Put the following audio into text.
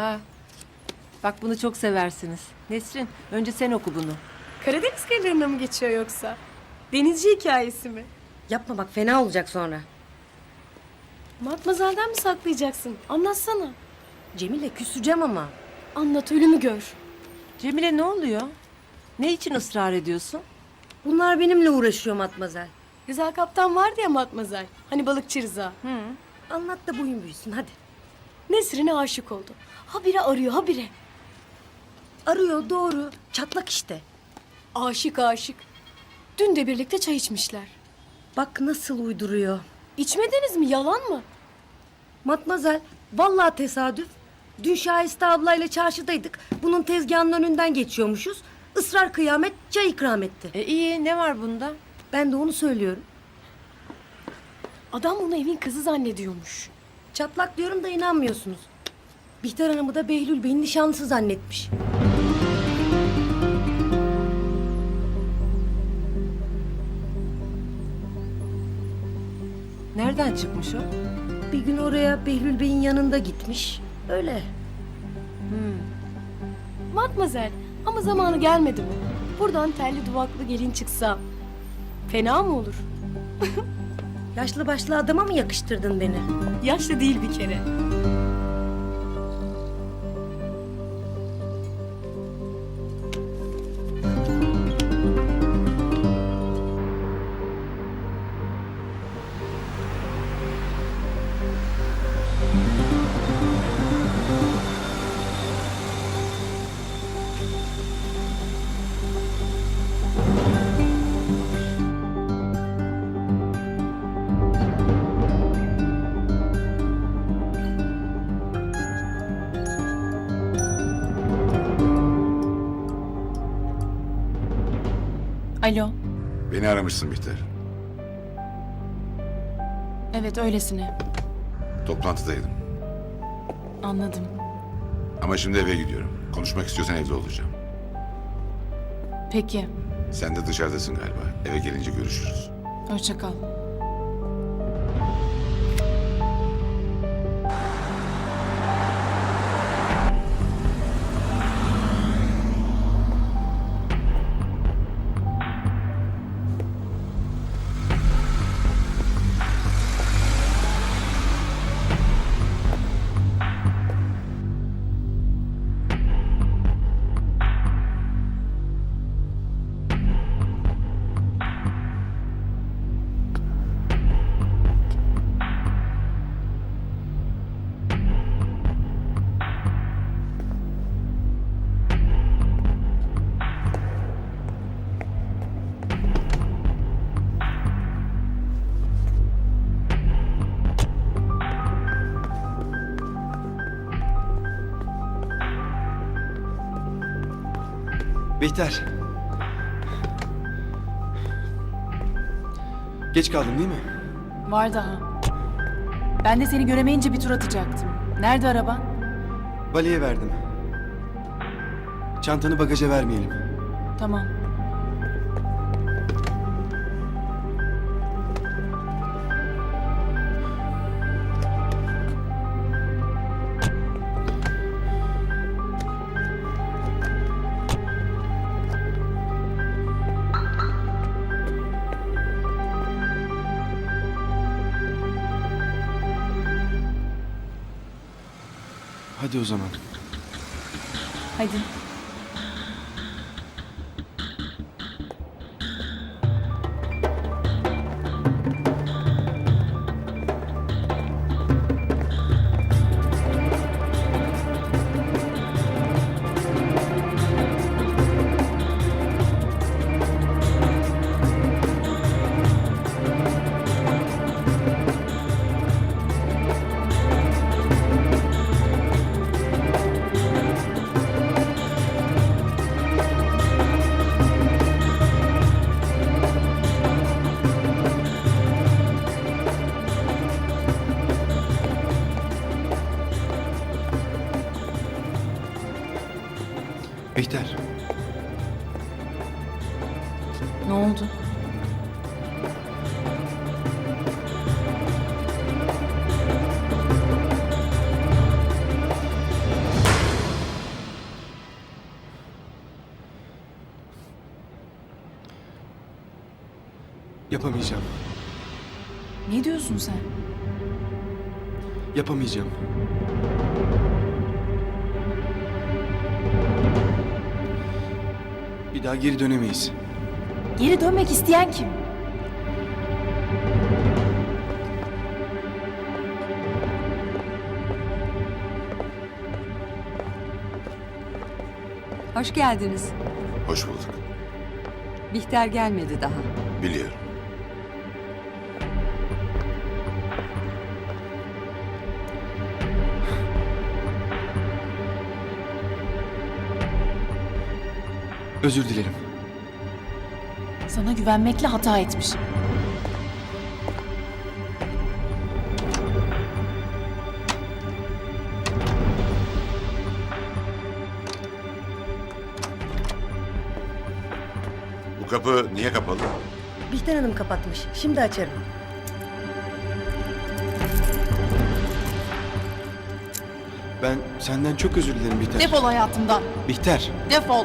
Ha. Bak bunu çok seversiniz. Nesrin, önce sen oku bunu. Karadeniz kıyılarına mı geçiyor yoksa? Denizci hikayesi mi? Yapma bak fena olacak sonra. Matmazel'den mi saklayacaksın? Anlatsana. Cemile küseceğim ama. Anlat ölümü gör. Cemile ne oluyor? Ne için ısrar ediyorsun? Bunlar benimle uğraşıyor Matmazel. Rıza Kaptan vardı ya Matmazel. Hani balıkçı Rıza. Anlat da boyun büyüsün hadi. Nesrin'e aşık oldu. Habire arıyor habire. Arıyor doğru. Çatlak işte. Aşık aşık. Dün de birlikte çay içmişler. Bak nasıl uyduruyor. İçmediniz mi? Yalan mı? Matmazel vallahi tesadüf. Dün Şahiste ablayla çarşıdaydık. Bunun tezgahının önünden geçiyormuşuz. Israr kıyamet çay ikram etti. E iyi, ne var bunda? Ben de onu söylüyorum. Adam onu evin kızı zannediyormuş. Çatlak diyorum da inanmıyorsunuz. Bihter Hanım'ı da Behlül Bey'in nişanlısı zannetmiş. Nereden çıkmış o? Bir gün oraya Behlül Bey'in yanında gitmiş. Öyle. Matmazel ama zamanı gelmedi mi? Buradan telli duvaklı gelin çıksa fena mı olur? Yaşlı başlı adama mı yakıştırdın beni? Yaşlı değil bir kere. Alo. Beni aramışsın Bihter. Evet öylesine. Toplantıdaydım. Anladım. Ama şimdi eve gidiyorum. Konuşmak istiyorsan evde olacağım. Peki. Sen de dışarıdasın galiba. Eve gelince görüşürüz. Hoşça kal. Bihter. Geç kaldın değil mi? Var daha. Ben de seni göremeyince bir tur atacaktım. Nerede araban? Valiye verdim. Çantanı bagaja vermeyelim. Tamam. Hadi o zaman. Hadi. Bihter. Ne oldu? Yapamayacağım. Ne diyorsun sen? Yapamayacağım. Bir daha geri dönemeyiz. Geri dönmek isteyen kim? Hoş geldiniz. Hoş bulduk. Bihter gelmedi daha. Biliyorum. Özür dilerim. Sana güvenmekle hata etmişim. Bu kapı niye kapalı? Bihter Hanım kapatmış. Şimdi açarım. Ben senden çok özür dilerim Bihter. Defol hayatımdan. Bihter. Defol.